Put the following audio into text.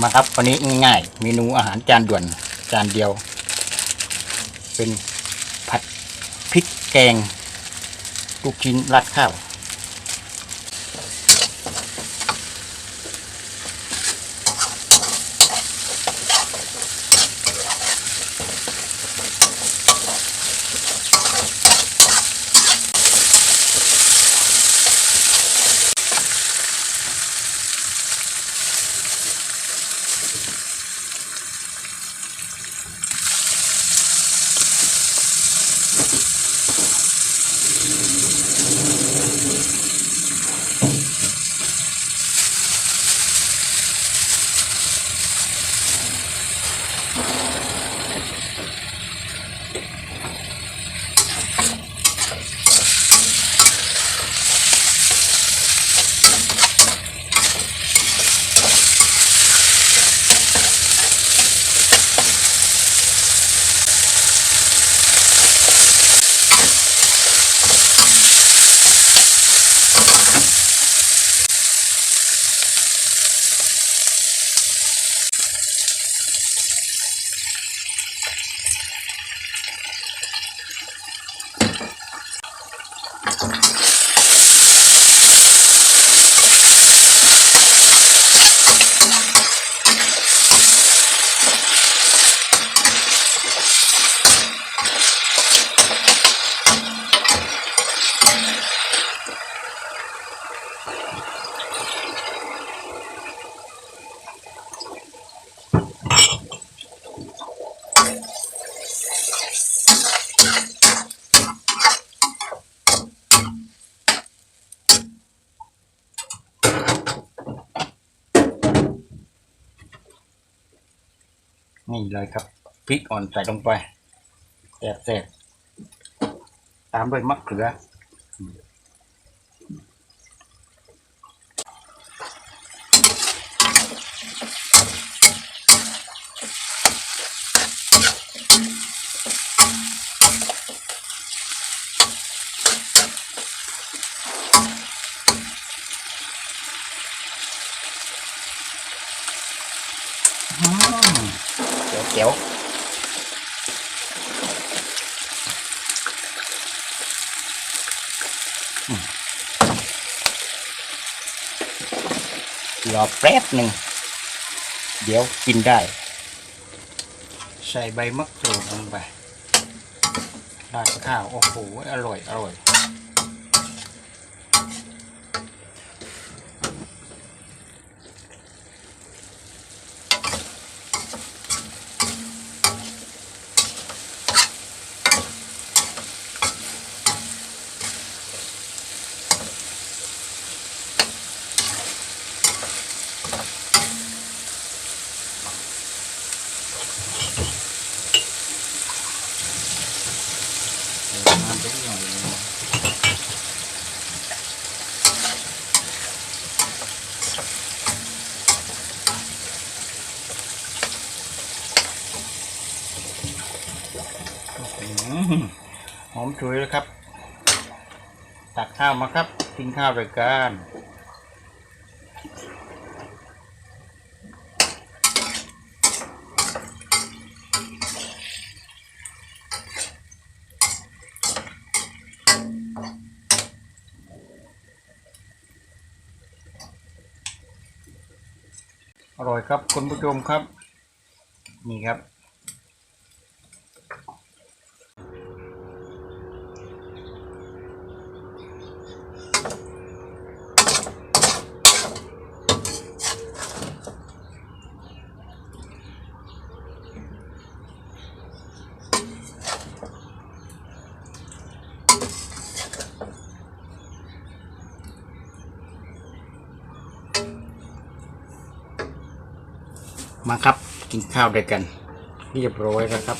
มาครับวันนี้ง่ายๆเมนูอาหารจานด่วนจานเดียว เป็นผัดพริกแกงลูกชิ้นราดข้าว นี่เลยครับพริกอ่อนใส่ลงไปแซ่บแซ่บตามด้วยมะเขืออืมอืม เจ๋วเจ๋วรอแป๊บหนึ่ง เดี๋ยวกินได้ ใส่ใบมะกรูดลงไปราดข้าว โอ้โห อร่อย อร่อย น้ำเล็กหน่อยหอมฉุยแล้วครับ ตักข้าวมาครับกินข้าวด้วยกัน อร่อยครับคุณผู้ชมครับ นี่ครับ มาครับกินข้าวด้วยกันเรียบร้อยแล้วครับ